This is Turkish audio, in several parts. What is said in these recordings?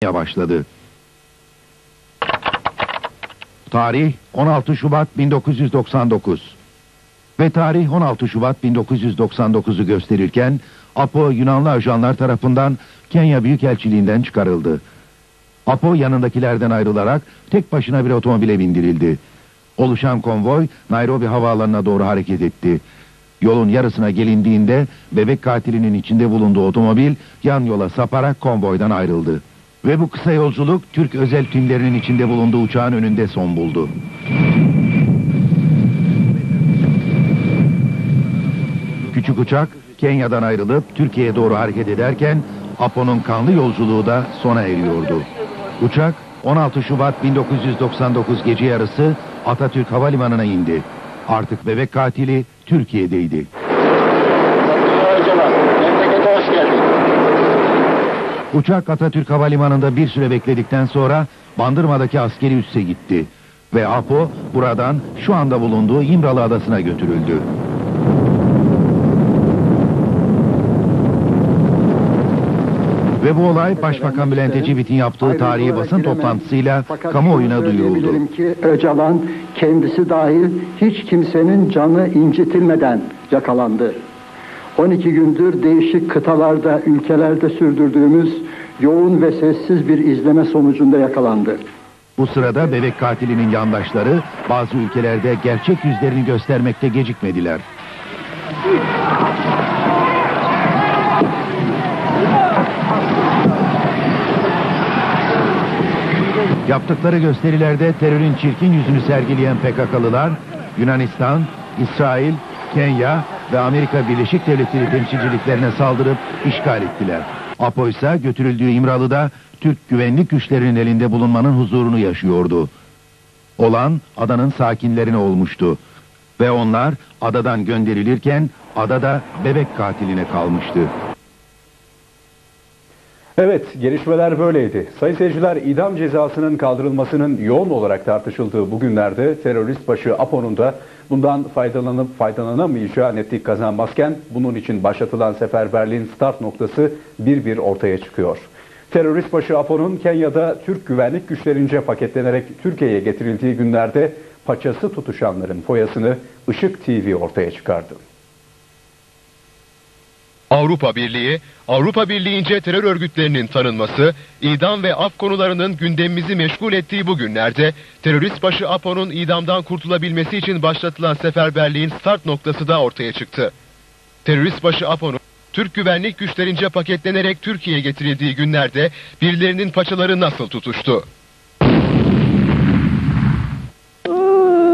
başladı. Tarih 16 Şubat 1999. Ve tarih 16 Şubat 1999'u gösterirken Apo Yunanlı ajanlar tarafından Kenya Büyükelçiliğinden çıkarıldı. Apo yanındakilerden ayrılarak tek başına bir otomobile bindirildi. Oluşan konvoy Nairobi havaalanına doğru hareket etti. Yolun yarısına gelindiğinde bebek katilinin içinde bulunduğu otomobil yan yola saparak konvoydan ayrıldı. Ve bu kısa yolculuk Türk özel timlerinin içinde bulunduğu uçağın önünde son buldu. Küçük uçak Kenya'dan ayrılıp Türkiye'ye doğru hareket ederken Apo'nun kanlı yolculuğu da sona eriyordu. Uçak 16 Şubat 1999 gece yarısı Atatürk Havalimanı'na indi. Artık bebek katili Türkiye'deydi. Uçak Atatürk Havalimanı'nda bir süre bekledikten sonra Bandırma'daki askeri üsse gitti. Ve Apo buradan şu anda bulunduğu İmralı Adası'na götürüldü. Ve bu olay Başbakan Bülent Ecevit'in yaptığı tarihi basın toplantısıyla Fakat kamuoyuna duyuruldu. ki Öcalan kendisi dahil hiç kimsenin canı incitilmeden yakalandı. 12 gündür değişik kıtalarda, ülkelerde sürdürdüğümüz yoğun ve sessiz bir izleme sonucunda yakalandı. Bu sırada bebek katilinin yandaşları bazı ülkelerde gerçek yüzlerini göstermekte gecikmediler. Yaptıkları gösterilerde terörün çirkin yüzünü sergileyen PKK'lılar Yunanistan, İsrail, Kenya ve Amerika Birleşik Devletleri temsilciliklerine saldırıp işgal ettiler. Apo ise götürüldüğü İmralı'da Türk güvenlik güçlerinin elinde bulunmanın huzurunu yaşıyordu. Olan adanın sakinlerine olmuştu. Ve onlar adadan gönderilirken adada bebek katiline kalmıştı. Evet, gelişmeler böyleydi. Sayın seyirciler, idam cezasının kaldırılmasının yoğun olarak tartışıldığı bu günlerde terörist başı Apo'nun da bundan faydalanıp faydalanamayacağı netlik kazanmazken bunun için başlatılan seferberliğin start noktası bir bir ortaya çıkıyor. Terörist başı Apo'nun Kenya'da Türk güvenlik güçlerince paketlenerek Türkiye'ye getirildiği günlerde paçası tutuşanların foyasını Işık TV ortaya çıkardı. Avrupa Birliği, Avrupa Birliği'nce terör örgütlerinin tanınması, idam ve af konularının gündemimizi meşgul ettiği bu günlerde terörist başı Apo'nun idamdan kurtulabilmesi için başlatılan seferberliğin start noktası da ortaya çıktı. Terörist başı Apo'nun Türk güvenlik güçlerince paketlenerek Türkiye'ye getirildiği günlerde birilerinin paçaları nasıl tutuştu?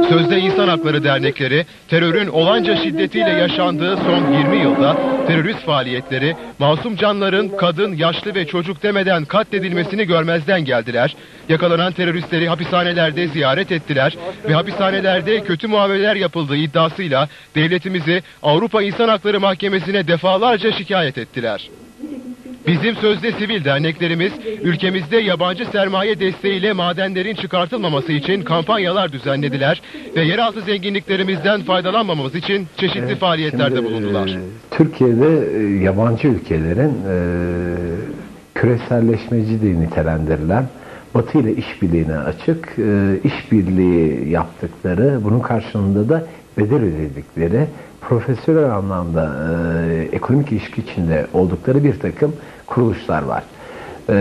Sözde İnsan Hakları Dernekleri, terörün olanca şiddetiyle yaşandığı son 20 yılda terörist faaliyetleri, masum canların kadın, yaşlı ve çocuk demeden katledilmesini görmezden geldiler. Yakalanan teröristleri hapishanelerde ziyaret ettiler ve hapishanelerde kötü muameleler yapıldığı iddiasıyla devletimizi Avrupa İnsan Hakları Mahkemesi'ne defalarca şikayet ettiler. Bizim sözde sivil derneklerimiz ülkemizde yabancı sermaye desteğiyle madenlerin çıkartılmaması için kampanyalar düzenlediler ve yeraltı zenginliklerimizden faydalanmamamız için çeşitli faaliyetlerde Şimdi, bulundular. e, Türkiye'de e, yabancı ülkelerin e, küreselleşmeci diye nitelendirilen Batı ile işbirliğine açık, e, işbirliği yaptıkları, bunun karşılığında da bedel ödedikleri, profesyonel anlamda e, ekonomik ilişki içinde oldukları bir takım kuruluşlar var. E,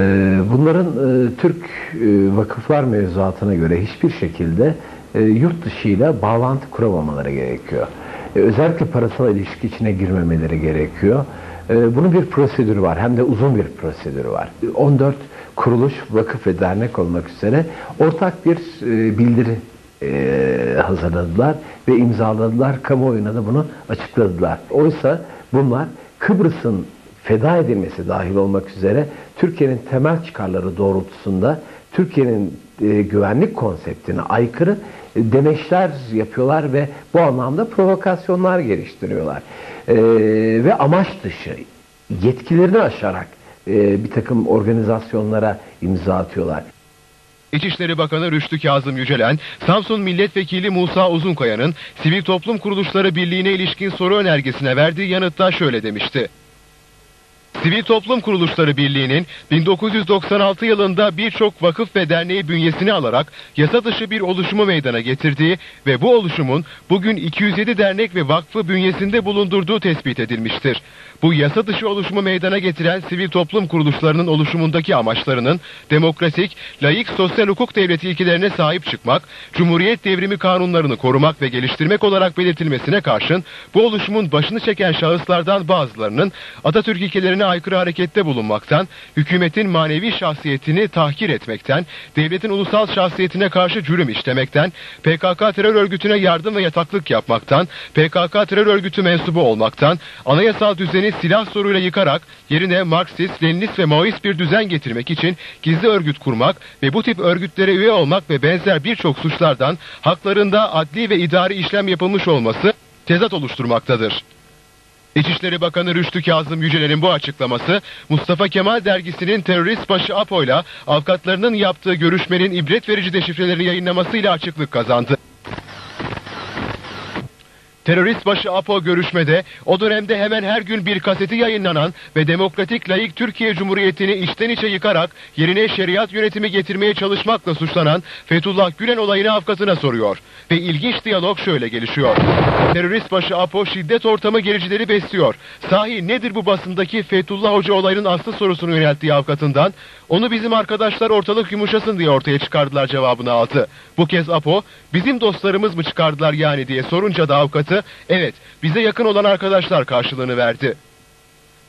bunların e, Türk e, vakıflar mevzuatına göre hiçbir şekilde e, yurt dışıyla bağlantı kuramamaları gerekiyor. E, özellikle parasal ilişki içine girmemeleri gerekiyor. E, bunun bir prosedürü var. Hem de uzun bir prosedürü var. 14 kuruluş, vakıf ve dernek olmak üzere ortak bir e, bildiri e, hazırladılar ve imzaladılar. Kamuoyuna da bunu açıkladılar. Oysa bunlar Kıbrıs'ın feda edilmesi dahil olmak üzere Türkiye'nin temel çıkarları doğrultusunda Türkiye'nin e, güvenlik konseptine aykırı e, demeçler yapıyorlar ve bu anlamda provokasyonlar geliştiriyorlar. E, ve amaç dışı yetkilerini aşarak bir takım organizasyonlara imza atıyorlar. İçişleri Bakanı Rüştü Kazım Yücelen, Samsun Milletvekili Musa Uzunkaya'nın Sivil Toplum Kuruluşları Birliği'ne ilişkin soru önergesine verdiği yanıtta şöyle demişti. Sivil Toplum Kuruluşları Birliği'nin 1996 yılında birçok vakıf ve derneği bünyesine alarak yasa dışı bir oluşumu meydana getirdiği ve bu oluşumun bugün 207 dernek ve vakfı bünyesinde bulundurduğu tespit edilmiştir. Bu yasa dışı oluşumu meydana getiren sivil toplum kuruluşlarının oluşumundaki amaçlarının demokratik, layık sosyal hukuk devleti ilkelerine sahip çıkmak, Cumhuriyet devrimi kanunlarını korumak ve geliştirmek olarak belirtilmesine karşın bu oluşumun başını çeken şahıslardan bazılarının Atatürk ilkelerine aykırı harekette bulunmaktan, hükümetin manevi şahsiyetini tahkir etmekten, devletin ulusal şahsiyetine karşı cürüm işlemekten, PKK terör örgütüne yardım ve yataklık yapmaktan, PKK terör örgütü mensubu olmaktan, anayasal düzeni silah soruyla yıkarak yerine Marksist, Leninist ve Maoist bir düzen getirmek için gizli örgüt kurmak ve bu tip örgütlere üye olmak ve benzer birçok suçlardan haklarında adli ve idari işlem yapılmış olması tezat oluşturmaktadır. İçişleri Bakanı Rüştü Kazım Yüceler'in bu açıklaması Mustafa Kemal dergisinin terörist başı Apo'yla avukatlarının yaptığı görüşmenin ibret verici deşifrelerini yayınlamasıyla açıklık kazandı. Terörist başı Apo görüşmede o dönemde hemen her gün bir kaseti yayınlanan ve demokratik layık Türkiye Cumhuriyeti'ni içten içe yıkarak yerine şeriat yönetimi getirmeye çalışmakla suçlanan Fethullah Gülen olayını avukatına soruyor. Ve ilginç diyalog şöyle gelişiyor. Terörist başı Apo şiddet ortamı gericileri besliyor. Sahi nedir bu basındaki Fethullah Hoca olayının aslı sorusunu yönelttiği avukatından onu bizim arkadaşlar ortalık yumuşasın diye ortaya çıkardılar cevabını aldı. Bu kez Apo bizim dostlarımız mı çıkardılar yani diye sorunca da avukatı evet bize yakın olan arkadaşlar karşılığını verdi.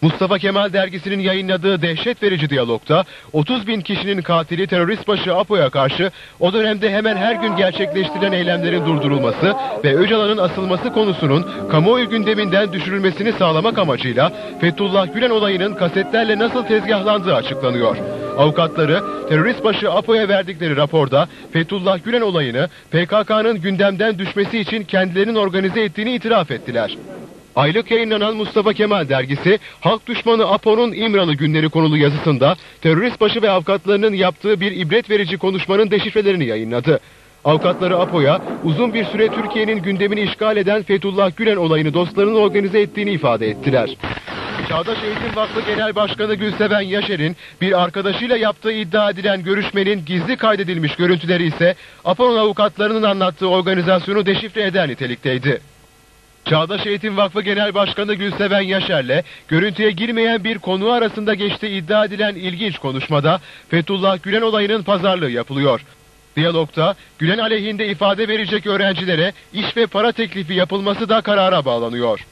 Mustafa Kemal dergisinin yayınladığı dehşet verici diyalogta 30 bin kişinin katili terörist başı Apo'ya karşı o dönemde hemen her gün gerçekleştirilen eylemlerin durdurulması ve Öcalan'ın asılması konusunun kamuoyu gündeminden düşürülmesini sağlamak amacıyla Fethullah Gülen olayının kasetlerle nasıl tezgahlandığı açıklanıyor. Avukatları terörist başı Apo'ya verdikleri raporda Fethullah Gülen olayını PKK'nın gündemden düşmesi için kendilerinin organize ettiğini itiraf ettiler. Aylık yayınlanan Mustafa Kemal dergisi, halk düşmanı APO'nun İmralı günleri konulu yazısında terörist başı ve avukatlarının yaptığı bir ibret verici konuşmanın deşifrelerini yayınladı. Avukatları APO'ya uzun bir süre Türkiye'nin gündemini işgal eden Fethullah Gülen olayını dostlarının organize ettiğini ifade ettiler. Çağdaş Eğitim Vakfı Genel Başkanı Gülseven Yaşar'ın bir arkadaşıyla yaptığı iddia edilen görüşmenin gizli kaydedilmiş görüntüleri ise APO'nun avukatlarının anlattığı organizasyonu deşifre eden nitelikteydi. Çağdaş Eğitim Vakfı Genel Başkanı Gülseven Yaşar'le görüntüye girmeyen bir konu arasında geçtiği iddia edilen ilginç konuşmada Fethullah Gülen olayının pazarlığı yapılıyor. Diyalogta Gülen aleyhinde ifade verecek öğrencilere iş ve para teklifi yapılması da karara bağlanıyor.